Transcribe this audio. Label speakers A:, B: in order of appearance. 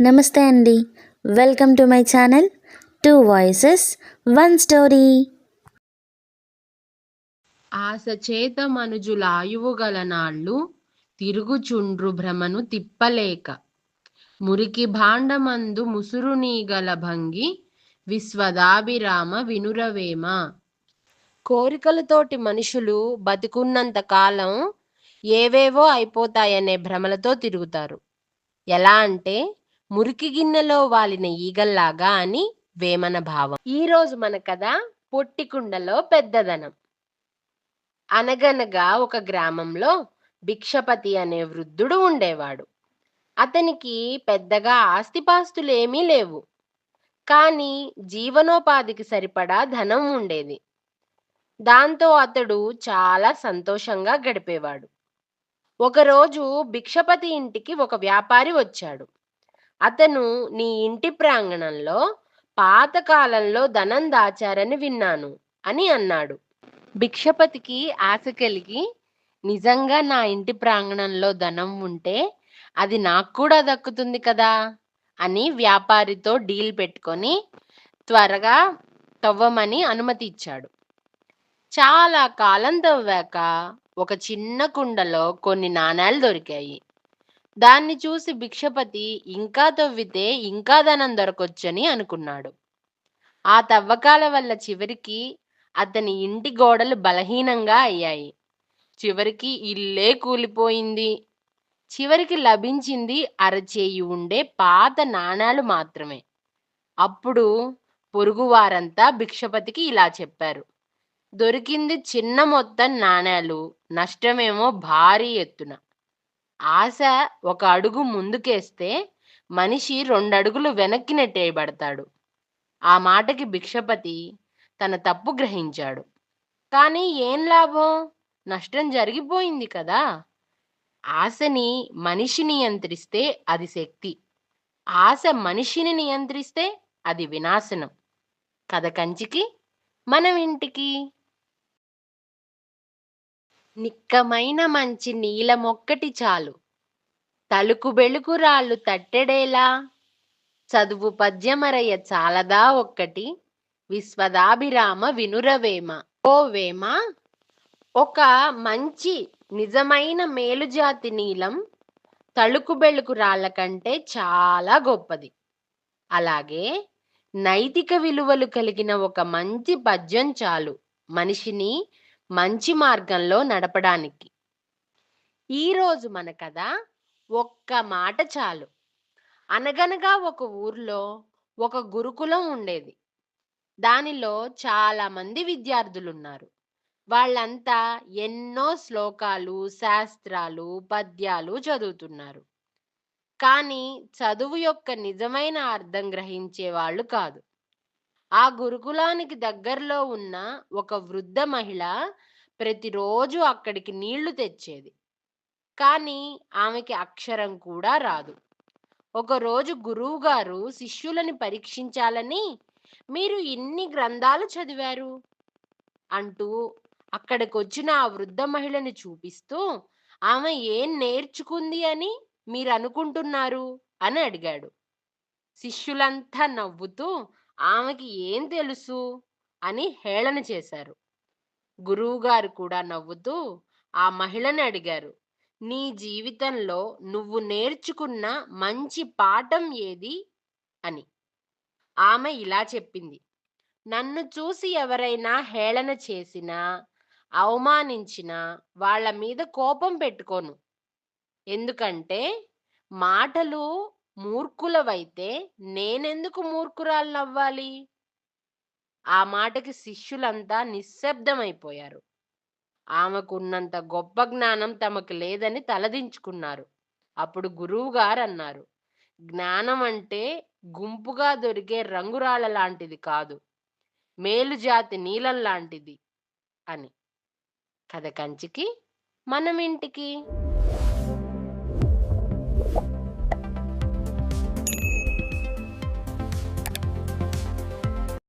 A: నమస్తే అండి. Welcome to my channel two voices one story.
B: ఆశ చేత మనుజులాయువు గల నాళ్ళు తిరుగుచుండ్రు భ్రమను తిప్పలేక. మురికి భాండమందు ముసురు నీగల భంగి విశ్వదాభిరామ వినురవేమ. కోరికలతోటి మనుషులు బతికున్నంత కాలం ఏవేవో అయిపోతాయనే భ్రమలతో తిరుగుతారు. ఎలా అంటే మురికి గిన్నెలో వాలిన ఈగల్లాగా అని వేమన భావం. ఈరోజు మన కథ పొట్టికుండలో పెద్దదనం. అనగనగా ఒక గ్రామంలో భిక్షపతి అనే వృద్ధుడు ఉండేవాడు. అతనికి పెద్దగా ఆస్తిపాస్తులు ఏమీ లేవు. కానీ జీవనోపాధికి సరిపడా ధనం ఉండేది. దాంతో అతడు చాలా సంతోషంగా గడిపేవాడు. ఒకరోజు భిక్షపతి ఇంటికి ఒక వ్యాపారి వచ్చాడు. అతను నీ ఇంటి ప్రాంగణంలో పాతకాలంలో ధనం దాచారని విన్నాను అని అన్నాడు. భిక్షపతికి ఆశ కలిగి నిజంగా నా ఇంటి ప్రాంగణంలో ధనం ఉంటే అది నాకు కూడా దక్కుతుంది కదా అని వ్యాపారితో డీల్ పెట్టుకొని త్వరగా తవ్వమని అనుమతి ఇచ్చాడు. చాలా కాలం తవ్వాక ఒక చిన్న కుండలో కొన్ని నాణేలు దొరికాయి. దాన్ని చూసి భిక్షపతి ఇంకా తవ్వితే ఇంకా ధనం దొరకొచ్చని అనుకున్నాడు. ఆ తవ్వకాల వల్ల చివరికి అతని ఇంటి గోడలు బలహీనంగా అయ్యాయి. చివరికి ఇల్లే కూలిపోయింది. చివరికి లభించింది అరచేయి ఉండే పాత నాణాలు మాత్రమే. అప్పుడు పొరుగువారంతా భిక్షపతికి ఇలా చెప్పారు. దొరికింది చిన్న మొత్తం నాణేలు నష్టమేమో భారీ ఎత్తున. ఆశ ఒక అడుగు ముందుకేస్తే మనిషి రెండడుగులు వెనక్కి నెట్టేయబడతాడు. ఆ మాటకి భిక్షపతి తన తప్పు గ్రహించాడు. కానీ ఏం లాభం? నష్టం జరిగిపోయింది కదా! ఆశని మనిషి నియంత్రిస్తే అది శక్తి. ఆశ మనిషిని నియంత్రిస్తే అది వినాశనం. కథ కంచికి మనం ఇంటికి. నిక్కమైన మంచి నీలమొక్కటి చాలు. తలుకు బెలుకు రాళ్ళు తట్టెడేలా? చదువు పద్యమరయ్య చాలదా ఒక్కటి? విశ్వదాభిరామ వినురవేమ. ఓ వేమ ఒక మంచి నిజమైన మేలుజాతి నీలం తళుకు బెళుకు రాళ్ళ కంటే చాలా గొప్పది. అలాగే నైతిక విలువలు కలిగిన ఒక మంచి పద్యం చాలు. మనిషిని మంచి మార్గంలో నడపడానికి. ఈరోజు మన కథ ఒక్క మాట చాలు. అనగనగా ఒక ఊర్లో ఒక గురుకులం ఉండేది. దానిలో చాలా మంది విద్యార్థులున్నారు. వాళ్ళంతా ఎన్నో శ్లోకాలు శాస్త్రాలు పద్యాలు చదువుతున్నారు. కానీ చదువు యొక్క నిజమైన అర్థం గ్రహించే వాళ్ళు కాదు. ఆ గురుకులానికి దగ్గరలో ఉన్న ఒక వృద్ధ మహిళ ప్రతిరోజు అక్కడికి నీళ్ళు తెచ్చేది. కానీ ఆమెకి అక్షరం కూడా రాదు. ఒకరోజు గురువు గారు శిష్యులని పరీక్షించాలని మీరు ఇన్ని గ్రంథాలు చదివారు? అంటూ అక్కడికొచ్చిన ఆ వృద్ధ మహిళని చూపిస్తూ ఆమె ఏం నేర్చుకుంది అని మీరు అనుకుంటున్నారు అని అడిగాడు. శిష్యులంతా నవ్వుతూ ఆమెకి ఏం తెలుసు? అని హేళన చేశారు. గురువుగారు కూడా నవ్వుతూ ఆ మహిళని అడిగారు. నీ జీవితంలో నువ్వు నేర్చుకున్న మంచి పాఠం ఏది? అని. ఆమె ఇలా చెప్పింది. నన్ను చూసి ఎవరైనా హేళన చేసినా అవమానించినా వాళ్ళ మీద కోపం పెట్టుకోను. ఎందుకంటే మాటలు మూర్ఖులవైతే నేనెందుకు మూర్ఖురాలనవ్వాలి ఆ మాటకి శిష్యులంతా నిశ్శబ్దమైపోయారు. ఆమెకున్నంత గొప్ప జ్ఞానం తమకు లేదని తలదించుకున్నారు. అప్పుడు గురువు గారు అన్నారు జ్ఞానం అంటే గుంపుగా దొరికే రంగురాళ్ళ లాంటిది కాదు. మేలుజాతి నీలం లాంటిది అని. కథ కంచికి మనం ఇంటికి